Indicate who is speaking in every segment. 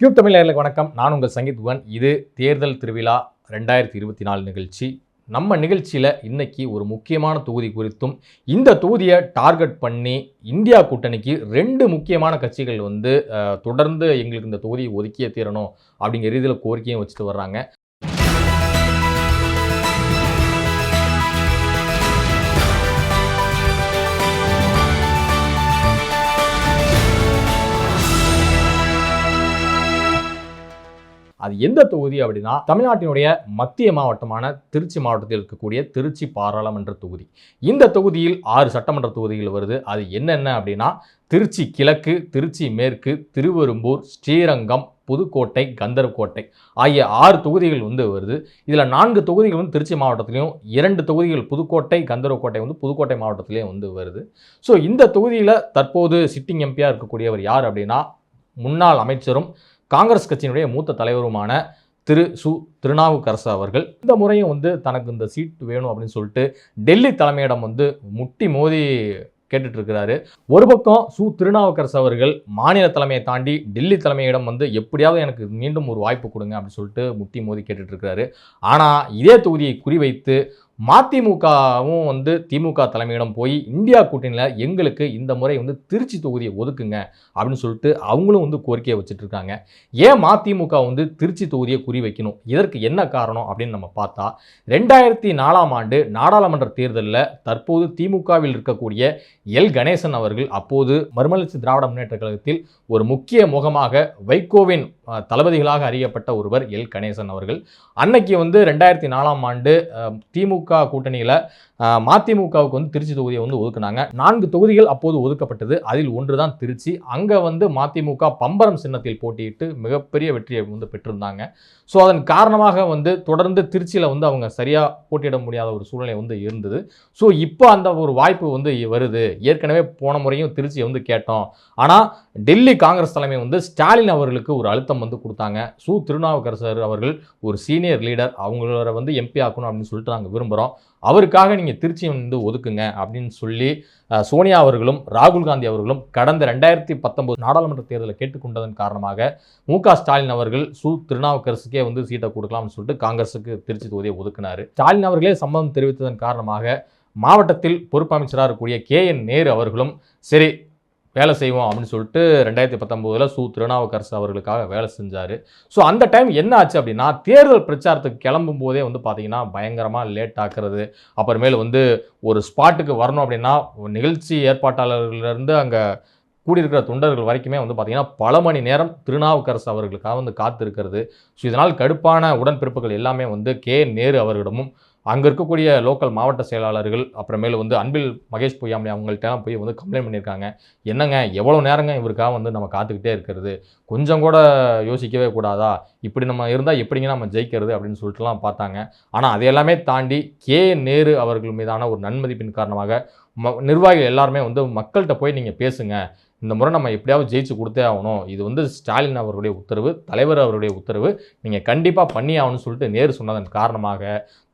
Speaker 1: யூப் தமிழர்களுக்கு வணக்கம். நான் உங்கள் சங்கீத் புவன் இது தேர்தல் திருவிழா ரெண்டாயிரத்தி இருபத்தி நாலு நிகழ்ச்சி. நம்ம நிகழ்ச்சியில் இன்றைக்கி ஒரு முக்கியமான தொகுதி குறித்தும் இந்த தொகுதியை டார்கெட் பண்ணி இந்தியா கூட்டணிக்கு ரெண்டு முக்கியமான கட்சிகள் வந்து தொடர்ந்து எங்களுக்கு இந்த தொகுதியை ஒதுக்கியே தீரணும் அப்படிங்கிற ரீதியில் கோரிக்கையும் வச்சுட்டு வர்றாங்க. அது எந்த தொகுதி அப்படின்னா தமிழ்நாட்டினுடைய மத்திய மாவட்டமான திருச்சி மாவட்டத்தில் இருக்கக்கூடிய திருச்சி பாராளுமன்ற தொகுதி. இந்த தொகுதியில் ஆறு சட்டமன்ற தொகுதிகள் வருது. அது என்னென்ன அப்படின்னா திருச்சி கிழக்கு திருச்சி மேற்கு திருவெரும்பூர் ஸ்ரீரங்கம் புதுக்கோட்டை கந்தர்கோட்டை ஆகிய ஆறு தொகுதிகள் வந்து வருது. இதில் நான்கு தொகுதிகள் வந்து திருச்சி மாவட்டத்திலையும் இரண்டு தொகுதிகள் புதுக்கோட்டை கந்தர்கோட்டை வந்து புதுக்கோட்டை மாவட்டத்திலையும் வந்து வருது. ஸோ இந்த தொகுதியில் தற்போது சிட்டிங் எம்பியாக இருக்கக்கூடியவர் யார் அப்படின்னா முன்னாள் அமைச்சரும் காங்கிரஸ் கட்சியினுடைய மூத்த தலைவருமான திரு சு திருநாவுக்கரசு அவர்கள் இந்த முறையும் வந்து தனக்கு இந்த சீட் வேணும் அப்படின்னு சொல்லிட்டு டெல்லி தலைமையிடம் வந்து முட்டி மோதி கேட்டுட்டு இருக்கிறாரு ஒரு பக்கம் சு திருநாவுக்கரசு அவர்கள் மாநில தலைமையை தாண்டி டெல்லி தலைமையிடம் வந்து எப்படியாவது எனக்கு மீண்டும் ஒரு வாய்ப்பு கொடுங்க அப்படின்னு சொல்லிட்டு முட்டி மோதி கேட்டுட்டு இருக்கிறாரு ஆனால் இதே தொகுதியை குறிவைத்து மதிமுகவும் வந்து திமுக தலைமையிடம் போய் இந்தியா கூட்டணியில் எங்களுக்கு இந்த முறை வந்து திருச்சி தொகுதியை ஒதுக்குங்க அப்படின்னு சொல்லிட்டு அவங்களும் வந்து கோரிக்கையை வச்சுட்டு இருக்காங்க ஏன் மதிமுக வந்து திருச்சி தொகுதியை குறி வைக்கணும்? இதற்கு என்ன காரணம் அப்படின்னு நம்ம பார்த்தா ரெண்டாயிரத்தி நாலாம் ஆண்டு நாடாளுமன்ற தேர்தலில் தற்போது திமுகவில் இருக்கக்கூடிய எல். கணேசன் அவர்கள் அப்போது மறுமலர்ச்சி திராவிட முன்னேற்ற கழகத்தில் ஒரு முக்கிய முகமாக வைகோவின் தளபதிகளாக அறியப்பட்ட ஒருவர் எல். கணேசன் அவர்கள். அன்னைக்கு வந்து ரெண்டாயிரத்தி நாலாம் ஆண்டு திமுக கூட்டணியில் மதிமுகவுக்கு வந்து திருச்சி தொகுதியை வந்து ஒதுக்குனாங்க. நான்கு தொகுதிகள் அப்போது ஒதுக்கப்பட்டது. அதில் ஒன்று தான் திருச்சி. அங்கே வந்து மதிமுக பம்பரம் சின்னத்தில் போட்டியிட்டு மிகப்பெரிய வெற்றியை வந்து பெற்றிருந்தாங்க. ஸோ அதன் காரணமாக வந்து தொடர்ந்து திருச்சியில் வந்து அவங்க சரியாக போட்டியிட முடியாத ஒரு சூழ்நிலை வந்து இருந்தது. ஸோ இப்போ அந்த ஒரு வாய்ப்பு வந்து வருது. ஏற்கனவே போன முறையும் திருச்சியை வந்து கேட்டோம். ஆனால் டெல்லி காங்கிரஸ் தலைமை வந்து ஸ்டாலின் அவர்களுக்கு ஒரு அழுத்தம் வந்து கொடுத்தாங்க. சு. திருநாவுக்கரசர் அவர்கள் ஒரு சீனியர் லீடர். அவங்கள வந்து எம்பி ஆக்கணும் அப்படின்னு சொல்லிட்டு நாங்கள் விரும்புகிறோம் அவருக்காக நீங்கள் திருச்சியை வந்து ஒதுக்குங்க அப்படின்னு சொல்லி சோனியா அவர்களும் ராகுல் காந்தி அவர்களும் கடந்த ரெண்டாயிரத்தி பத்தொன்பது நாடாளுமன்ற தேர்தலை கேட்டுக்கொண்டதன் காரணமாக மு ஸ்டாலின் அவர்கள் சு திருநாவுக்கரசுக்கே வந்து சீட்டை கொடுக்கலாம்னு சொல்லிட்டு காங்கிரஸுக்கு திருச்சி தொகுதியை ஒதுக்கினார். ஸ்டாலின் அவர்களே சம்மதம் தெரிவித்ததன் காரணமாக மாவட்டத்தில் பொறுப்பமைச்சராக இருக்கக்கூடிய கே என் நேரு அவர்களும் சரி வேலை செய்வோம் அப்படின்னு சொல்லிட்டு ரெண்டாயிரத்தி பத்தொம்போதில் சு திருநாவுக்கரசு அவர்களுக்காக வேலை செஞ்சார். ஸோ அந்த டைம் என்ன ஆச்சு அப்படின்னா தேர்தல் பிரச்சாரத்துக்கு கிளம்பும் போதே வந்து பார்த்தீங்கன்னா பயங்கரமாக லேட் ஆக்குறது. அப்புறமேல் வந்து ஒரு ஸ்பாட்டுக்கு வரணும் அப்படின்னா நிகழ்ச்சி ஏற்பாட்டாளர்களிருந்து அங்கே கூடியிருக்கிற தொண்டர்கள் வரைக்குமே வந்து பார்த்திங்கன்னா பல மணி நேரம் திருநாவுக்கரசு அவர்களுக்காக வந்து காத்திருக்கிறது. ஸோ இதனால் கடுப்பான உடன்பிறப்புகள் எல்லாமே வந்து கே நேரு அவர்களிடமும் அங்கே இருக்கக்கூடிய லோக்கல் மாவட்ட செயலாளர்கள் அப்புறமேலு வந்து அன்பில் மகேஷ் பொய்யாமலி அவங்கள்ட்டலாம் போய் வந்து கம்ப்ளைண்ட் பண்ணியிருக்காங்க. என்னங்க எவ்வளோ நேரங்க இவருக்காக வந்து நம்ம காத்துக்கிட்டே இருக்கிறது? கொஞ்சம் கூட யோசிக்கவே கூடாதா? இப்படி நம்ம இருந்தால் எப்படிங்க நம்ம ஜெயிக்கிறது அப்படின்னு சொல்லிட்டுலாம் பார்த்தாங்க. ஆனால் அது எல்லாமே தாண்டி கே. நேரு அவர்கள் மீதான ஒரு நன்மதிப்பின் காரணமாக ம நிர்வாகிகள் எல்லாருமே வந்து மக்கள்கிட்ட போய் நீங்கள் பேசுங்க. இந்த முறை நம்ம எப்படியாவது ஜெயிச்சு கொடுத்தே ஆகணும். இது வந்து ஸ்டாலின் அவருடைய உத்தரவு தலைவர் அவருடைய உத்தரவு. நீங்கள் கண்டிப்பாக பண்ணி ஆகணும்னு சொல்லிட்டு நேரு சொன்னதன் காரணமாக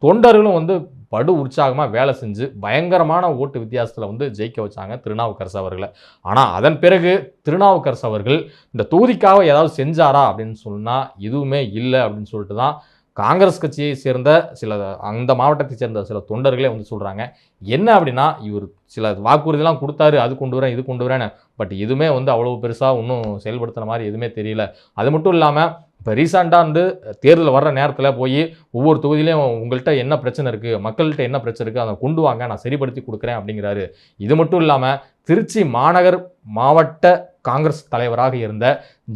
Speaker 1: தொண்டர்களும் வந்து படு உற்சாகமாக வேலை செஞ்சு பயங்கரமான ஓட்டு வித்தியாசத்தில் வந்து ஜெயிக்க வச்சாங்க திருநாவுக்கரசு அவர்களை. ஆனால் அதன் பிறகு திருநாவுக்கரசு அவர்கள் இந்த தொகுதிக்காக ஏதாவது செஞ்சாரா அப்படின்னு சொன்னால் எதுவுமே இல்லை அப்படின்னு சொல்லிட்டு தான் காங்கிரஸ் கட்சியை சேர்ந்த சில அந்த மாவட்டத்தை சேர்ந்த சில தொண்டர்களே வந்து சொல்கிறாங்க என்ன அப்படின்னா இவர் சில வாக்குறுதிலாம் கொடுத்தாரு அது கொண்டு வரேன் இது கொண்டு வரேன்னு. பட் எதுவுமே வந்து அவ்வளோ பெருசாக ஒன்றும் செயல்படுத்துன மாதிரி எதுவுமே தெரியல. அது மட்டும் இல்லாமல் இப்போ ரீசெண்டாக வந்து தேர்தல் வர்ற நேரத்தில் போய் ஒவ்வொரு தொகுதியிலையும் உங்கள்கிட்ட என்ன பிரச்சனை இருக்குது மக்கள்கிட்ட என்ன பிரச்சனை இருக்குது அதை கொண்டு வாங்க நான் சரிப்படுத்தி கொடுக்குறேன் அப்படிங்கிறாரு. இது மட்டும் இல்லாமல் திருச்சி மாநகர் மாவட்ட காங்கிரஸ் தலைவராக இருந்த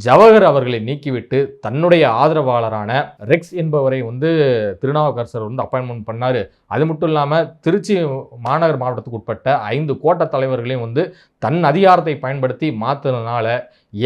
Speaker 1: ஜவஹர் அவர்களை நீக்கிவிட்டு தன்னுடைய ஆதரவாளரான ரெக்ஸ் என்பவரை வந்து திருநாவுக்கரசர் வந்து அப்பாயின்மெண்ட் பண்ணார். அது மட்டும் இல்லாமல் திருச்சி மாநகர் மாவட்டத்துக்கு உட்பட்ட ஐந்து கோட்ட தலைவர்களையும் வந்து தன் அதிகாரத்தை பயன்படுத்தி மாற்றுறதுனால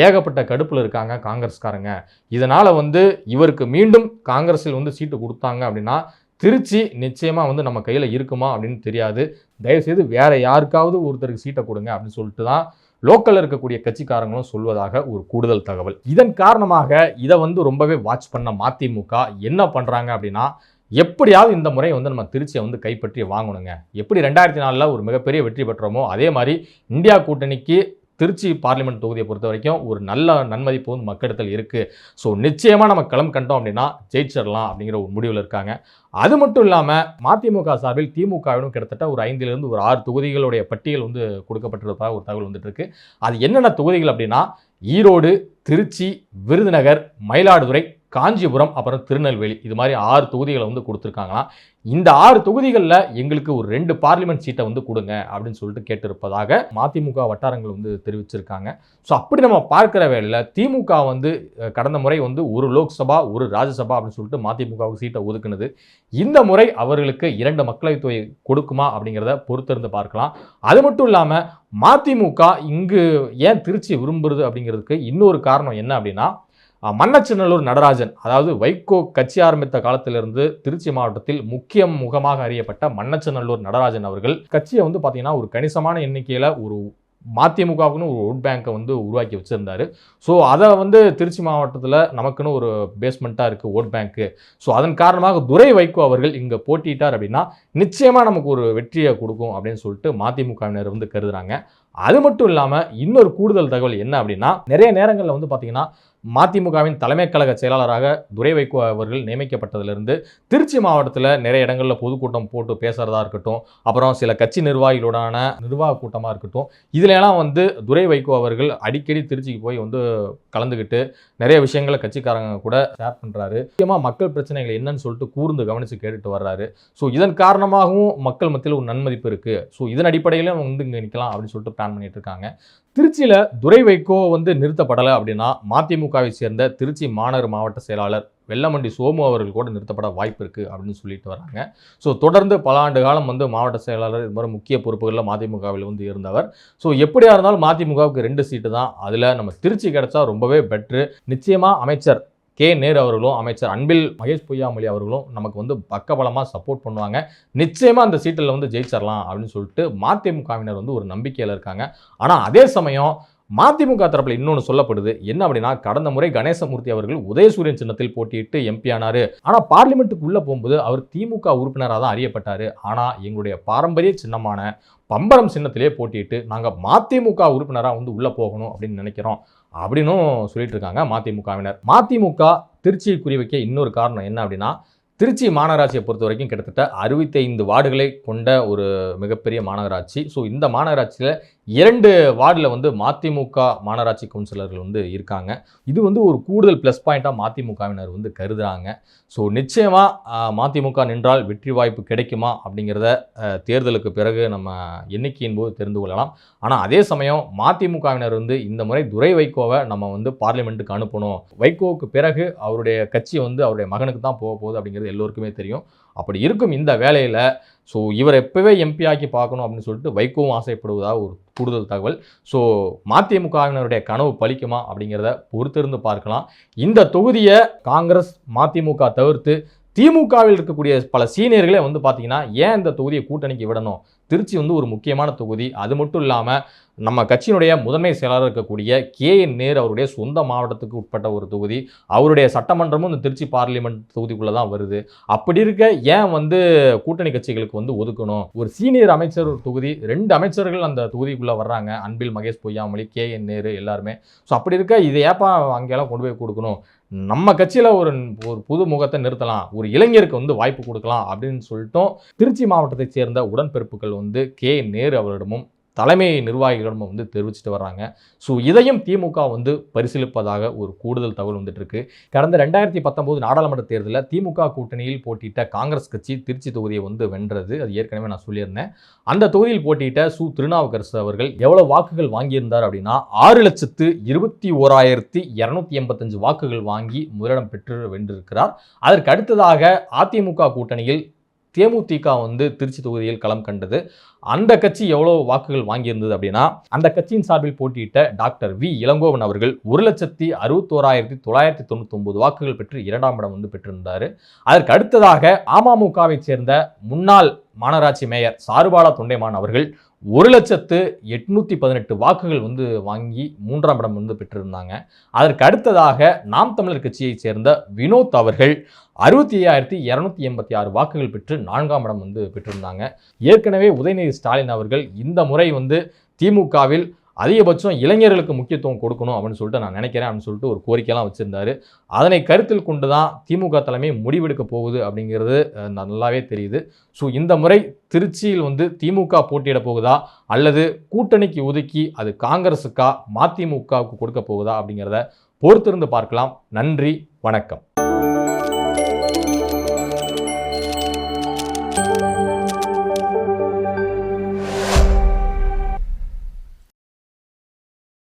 Speaker 1: ஏகப்பட்ட கடுப்பில் இருக்காங்க காங்கிரஸ்காரங்க. இதனால் வந்து இவருக்கு மீண்டும் காங்கிரஸில் வந்து சீட்டு கொடுத்தாங்க அப்படின்னா திருச்சி நிச்சயமாக வந்து நம்ம கையில் இருக்குமா அப்படின்னு தெரியாது. தயவுசெய்து வேறு யாருக்காவது ஒருத்தருக்கு சீட்டை கொடுங்க அப்படின்னு சொல்லிட்டு தான் லோக்கலில் இருக்கக்கூடிய கட்சிக்காரங்களும் சொல்வதாக ஒரு கூடுதல் தகவல். இதன் காரணமாக இதை வந்து ரொம்பவே வாட்ச் பண்ண மதிமுக என்ன பண்ணுறாங்க அப்படின்னா எப்படியாவது இந்த முறை வந்து நம்ம திருச்சியை வந்து கைப்பற்றி வாங்கணுங்க. எப்படி ரெண்டாயிரத்தி நாலில் ஒரு மிகப்பெரிய வெற்றி பெற்றோமோ அதே மாதிரி இந்தியா கூட்டணிக்கு திருச்சி பார்லிமெண்ட் தொகுதியை பொறுத்த வரைக்கும் ஒரு நல்ல நன்மதிப்பு வந்து மக்களிடத்தில் இருக்குது ஸோ நிச்சயமாக நம்ம களம் கண்டோம் அப்படின்னா ஜெயிச்சிடலாம் அப்படிங்கிற ஒரு முடிவில் இருக்காங்க. அது மட்டும் இல்லாமல் மதிமுக சார்பில் திமுகவிடம் கிட்டத்தட்ட ஒரு ஐந்திலிருந்து ஒரு ஆறு தொகுதிகளுடைய பட்டியல் வந்து கொடுக்கப்பட்டிருப்பதாக ஒரு தகவல் வந்துட்டுருக்கு அது என்னென்ன தொகுதிகள் அப்படின்னா ஈரோடு திருச்சி விருதுநகர் மயிலாடுதுறை காஞ்சிபுரம் அப்புறம் திருநெல்வேலி. இது மாதிரி ஆறு தொகுதிகளை வந்து கொடுத்துருக்காங்களாம். இந்த ஆறு தொகுதிகளில் எங்களுக்கு ஒரு ரெண்டு பார்லிமெண்ட் சீட்டை வந்து கொடுங்க அப்படின்னு சொல்லிட்டு கேட்டிருப்பதாக மதிமுக வட்டாரங்கள் வந்து தெரிவிச்சிருக்காங்க. ஸோ அப்படி நம்ம பார்க்குற வேலையில் திமுக வந்து கடந்த முறை வந்து ஒரு லோக்சபா ஒரு ராஜ்யசபா அப்படின்னு சொல்லிட்டு மதிமுகவுக்கு சீட்டை ஒதுக்குனது. இந்த முறை அவர்களுக்கு இரண்டு மக்களவைத் தொகை கொடுக்குமா அப்படிங்கிறத பொறுத்திருந்து பார்க்கலாம். அது மட்டும் இல்லாமல் மதிமுக இங்கு ஏன் திருச்சி விரும்புறது அப்படிங்கிறதுக்கு இன்னொரு காரணம் என்ன அப்படின்னா அஹ், நடராஜன் அதாவது வைகோ கட்சி ஆரம்பித்த காலத்திலிருந்து திருச்சி மாவட்டத்தில் முக்கிய முகமாக அறியப்பட்ட மண்ணச்சநல்லூர் நடராஜன் அவர்கள் கட்சியை வந்து பார்த்தீங்கன்னா ஒரு கணிசமான எண்ணிக்கையில் ஒரு மதிமுகவுக்குன்னு ஒரு ஓட் பேங்கை வந்து உருவாக்கி வச்சுருந்தாரு. ஸோ அதை வந்து திருச்சி மாவட்டத்தில் நமக்குன்னு ஒரு பேஸ்மெண்ட்டாக இருக்குது ஓட் பேங்க்கு. ஸோ அதன் காரணமாக துரை வைகோ அவர்கள் இங்கே போட்டியிட்டார் அப்படின்னா நிச்சயமாக நமக்கு ஒரு வெற்றியை கொடுக்கும் அப்படின்னு சொல்லிட்டு மதிமுகவினர் வந்து கருதுறாங்க. அது மட்டும் இல்லாமல் இன்னொரு கூடுதல் தகவல் என்ன அப்படின்னா நிறைய நேரங்களில் வந்து பார்த்தீங்கன்னா மதிமுகவின் தலைமை கழக செயலாளராக துரை வைகோ அவர்கள் நியமிக்கப்பட்டதிலிருந்து திருச்சி மாவட்டத்தில் நிறைய இடங்களில் பொதுக்கூட்டம் போட்டு பேசுகிறதா இருக்கட்டும் அப்புறம் சில கட்சி நிர்வாகிகளுடான நிர்வாக கூட்டமாக இருக்கட்டும் இதிலெல்லாம் வந்து துரை வைகோ அவர்கள் அடிக்கடி திருச்சிக்கு போய் வந்து கலந்துக்கிட்டு நிறைய விஷயங்களை கட்சிக்காரங்க கூட ஷேர் பண்ணுறாரு முக்கியமாக மக்கள் பிரச்சனைகள் என்னன்னு சொல்லிட்டு கூர்ந்து கவனித்து கேட்டுட்டு வர்றாரு. ஸோ இதன் காரணமாகவும் மக்கள் மத்தியில் ஒரு நன்மதிப்பு இருக்குது ஸோ இதன் அடிப்படையிலும் வந்து இங்கே நிற்கலாம் அப்படின்னு சொல்லிட்டு பிளான் பண்ணிட்டு இருக்காங்க. திருச்சியில் துரை வைகோ வந்து நிறுத்தப்படலை அப்படின்னா மதிமுகவை சேர்ந்த திருச்சி மாநகர் மாவட்ட செயலாளர் வெள்ளமண்டி சோமு அவர்கள் கூட நிறுத்தப்பட வாய்ப்பு இருக்குது அப்படின்னு சொல்லிட்டு வராங்க. ஸோ தொடர்ந்து பல ஆண்டு காலம் வந்து மாவட்ட செயலாளர் இது மாதிரி முக்கிய பொறுப்புகளில் மதிமுகவில் வந்து இருந்தவர். ஸோ எப்படியா இருந்தாலும் மதிமுகவுக்கு ரெண்டு சீட்டு தான். அதில் நம்ம திருச்சி கிடைச்சா ரொம்பவே பெட்ரு நிச்சயமாக அமைச்சர் கே. நேரு அவர்களும் அமைச்சர் அன்பில் மகேஷ் பொய்யாமொழி அவர்களும் நமக்கு வந்து பக்கபலமாக சப்போர்ட் பண்ணுவாங்க. நிச்சயமாக அந்த சீட்டில் வந்து ஜெயிச்சிடலாம் அப்படின்னு சொல்லிட்டு மதிமுகவினர் வந்து ஒரு நம்பிக்கையில் இருக்காங்க. ஆனால் அதே சமயம் மதிமுக தரப்பில் இன்னொன்று சொல்லப்படுது. என்ன அப்படின்னா கடந்த முறை கணேசமூர்த்தி அவர்கள் உதயசூரியன் சின்னத்தில் போட்டியிட்டு எம்பி ஆனார். ஆனால் பார்லிமெண்ட்டுக்கு உள்ளே போகும்போது அவர் திமுக உறுப்பினராக தான் அறியப்பட்டார். ஆனால் எங்களுடைய பாரம்பரிய சின்னமான பம்பரம் சின்னத்திலே போட்டியிட்டு நாங்கள் மதிமுக உறுப்பினராக வந்து உள்ளே போகணும் அப்படின்னு நினைக்கிறோம். அப்படின்னும் சொல்லிட்டு இருக்காங்க மதிமுகவினர். மதிமுக திருச்சியை குறிவைக்க இன்னொரு காரணம் என்ன அப்படின்னா திருச்சி மாநகராட்சியை பொறுத்த வரைக்கும் கிட்டத்தட்ட அறுபத்தைந்து வார்டுகளை கொண்ட ஒரு மிகப்பெரிய மாநகராட்சி. ஸோ இந்த மாநகராட்சியில் இரண்டு வார்டில் வந்து மதிமுக மாநகராட்சி கவுன்சிலர்கள் வந்து இருக்காங்க. இது வந்து ஒரு கூடுதல் ப்ளஸ் பாயிண்ட்டாக மதிமுகவினர் வந்து கருதுகிறாங்க ஸோ நிச்சயமாக மதிமுக நின்றால் வெற்றி வாய்ப்பு கிடைக்குமா அப்படிங்கிறத தேர்தலுக்கு பிறகு நம்ம எண்ணிக்கையின் போது தெரிந்து கொள்ளலாம். ஆனால் அதே சமயம் மதிமுகவினர் வந்து இந்த முறை துரை வைகோவை நம்ம வந்து பார்லிமெண்ட்டுக்கு அனுப்பணும். வைகோவுக்கு பிறகு அவருடைய கட்சி வந்து அவருடைய மகனுக்கு தான் போக போகுது அப்படிங்கிறது எல்லோருக்குமே தெரியும். அப்படி இருக்கும் இந்த வேலையில் ஸோ இவர் எப்போவே எம்பி ஆக்கி பார்க்கணும் அப்படின்னு சொல்லிட்டு வைகோவும் ஆசைப்படுவதாக ஒரு கூடுதல் தகவல். ஸோ மதிமுகவினருடைய கனவு பலிக்குமா அப்படிங்கிறத பொறுத்திருந்து பார்க்கலாம். இந்த தொகுதியை காங்கிரஸ் மதிமுக தவிர்த்து திமுகவில் இருக்கக்கூடிய பல சீனியர்களே வந்து பார்த்தீங்கன்னா ஏன் இந்த தொகுதியை கூட்டணிக்கு விடணும்? திருச்சி வந்து ஒரு முக்கியமான தொகுதி. அது மட்டும் இல்லாமல் நம்ம கட்சியினுடைய முதன்மை செயலாளர் இருக்கக்கூடிய கே என் நேர் அவருடைய சொந்த மாவட்டத்துக்கு உட்பட்ட ஒரு தொகுதி. அவருடைய சட்டமன்றமும் இந்த திருச்சி பார்லிமெண்ட் தொகுதிக்குள்ளே தான் வருது. அப்படி இருக்க ஏன் வந்து கூட்டணி கட்சிகளுக்கு வந்து ஒதுக்கணும்? ஒரு சீனியர் அமைச்சர் ஒரு தொகுதி ரெண்டு அமைச்சர்கள் அந்த தொகுதிக்குள்ளே வர்றாங்க. அன்பில் மகேஷ் பொய்யாமொழி கே என் நேரு எல்லாருமே. ஸோ அப்படி இருக்க இதை ஏப்பா அங்கெல்லாம் கொண்டு போய் கொடுக்கணும்? நம்ம கட்சியில் ஒரு ஒரு புது முகத்தை நிறுத்தலாம். ஒரு இளைஞருக்கு வந்து வாய்ப்பு கொடுக்கலாம் அப்படின்னு சொல்லிட்டோம். திருச்சி மாவட்டத்தை சேர்ந்த உடன்பிறப்புகள் வந்து கே. நேரு அவரிடமும் தலைமை நிர்வாகிகளிடமும் வந்து தெரிவிச்சிட்டு வர்றாங்க. ஸோ இதையும் திமுக வந்து பரிசீலிப்பதாக ஒரு கூடுதல் தகவல் வந்துட்டுருக்கு. கடந்த ரெண்டாயிரத்தி பத்தொம்போது நாடாளுமன்ற தேர்தலில் திமுக கூட்டணியில் போட்டியிட்ட காங்கிரஸ் கட்சி திருச்சி தொகுதியை வந்து வென்றது. அது ஏற்கனவே நான் சொல்லியிருந்தேன். அந்த தொகுதியில் போட்டியிட்ட சு. திருநாவுக்கரசு அவர்கள் எவ்வளோ வாக்குகள் வாங்கியிருந்தார் அப்படின்னா ஆறு லட்சத்து இருபத்தி ஓராயிரத்தி இரநூத்தி எண்பத்தஞ்சு வாக்குகள் வாங்கி முதலிடம் பெற்று வென்றிருக்கிறார். அதற்கு அடுத்ததாக அதிமுக கூட்டணியில் தேமுதிக வந்து திருச்சி தொகுதியில் களம் கண்டது. அந்த கட்சி எவ்வளோ வாக்குகள் வாங்கியிருந்தது அப்படின்னா அந்த கட்சியின் சார்பில் போட்டியிட்ட டாக்டர் வி. இளங்கோவன் அவர்கள் ஒரு லட்சத்தி அறுபத்தோராயிரத்தி தொள்ளாயிரத்தி தொண்ணூத்தொம்பது வாக்குகள் பெற்று இரண்டாம் இடம் வந்து பெற்றிருந்தார். அதற்கு அடுத்ததாக அமமுகவை சேர்ந்த முன்னாள் மாநகராட்சி மேயர் சாருபாலா தொண்டைமான் அவர்கள் ஒரு லட்சத்து எட்நூற்றி பதினெட்டு வாக்குகள் வந்து வாங்கி மூன்றாம் இடம் வந்து பெற்றிருந்தாங்க. அதற்கு அடுத்ததாக நாம் தமிழர் கட்சியைச் சேர்ந்த வினோத் அவர்கள் அறுபத்தி ஐயாயிரத்தி இரநூத்தி எண்பத்தி ஆறு வாக்குகள் பெற்று நான்காம் இடம் வந்து பெற்றிருந்தாங்க. ஏற்கனவே உதயநிதி ஸ்டாலின் அவர்கள் இந்த முறை வந்து திமுகவில் அதிகபட்சம் இளைஞர்களுக்கு முக்கியத்துவம் கொடுக்கணும் அப்படின்னு சொல்லிட்டு நான் நினைக்கிறேன் அப்படின்னு சொல்லிட்டு ஒரு கோரிக்கையெல்லாம் வச்சுருந்தாரு. அதனை கருத்தில் கொண்டு தான் திமுக தலைமை முடிவெடுக்க போகுது அப்படிங்கிறது நல்லாவே தெரியுது. ஸோ இந்த முறை திருச்சியில் வந்து திமுக போட்டியிட போகுதா? அல்லது கூட்டணிக்கு ஒதுக்கி அது காங்கிரஸுக்கா மதிமுகவுக்கு கொடுக்க போகுதா? அப்படிங்கிறத பொறுத்திருந்து பார்க்கலாம். நன்றி வணக்கம்.